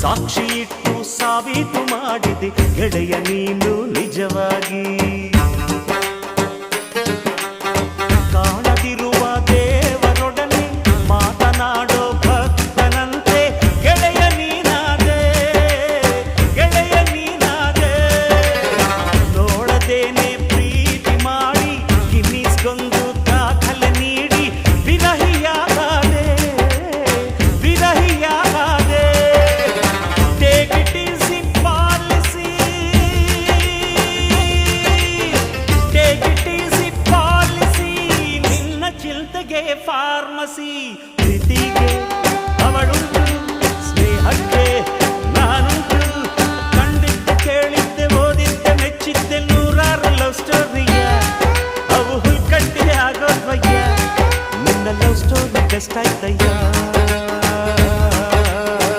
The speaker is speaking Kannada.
ಸಾಕ್ಷಿ ಇಟ್ಟು ಸಾವಿತು ಮಾಡಿದೆ, ಗೆಳೆಯ ನೀನು ನಿಜವಾಗಿ. ಕಾಣದಿರುವ ದೇವರೊಡನೆ ಮಾತನಾಡೋ ಭಕ್ತನಂತೆ, ಗೆಳೆಯ ನೀನಾದೆ ಗೆಳೆಯ ನೀನಾದೆ. ನೋಡದೇನೆ ಪ್ರೀತಿಗೆ ಫಾರ್ಮಸಿ ಪ್ರೀತಿಗೆ ಅವಳು, ಸ್ನೇಹಕ್ಕೆ ನಾನು ಕಂಡಿದ್ದೆ, ಕೇಳಿದ್ದೆ, ಓದಿದ್ದೆ, ಮೆಚ್ಚಿದ್ದೆ, ನೂರಾರು ಲವ್ ಸ್ಟೋರಿಯ ಅವು ಹುಲ್ಕಟ್ಟೆ ಆಗೋದ್ವಯ್ಯ. ನಿನ್ನ ಲವ್ ಸ್ಟೋರಿ ಬೆಸ್ಟ್ ಆಯ್ತಯ್ಯ.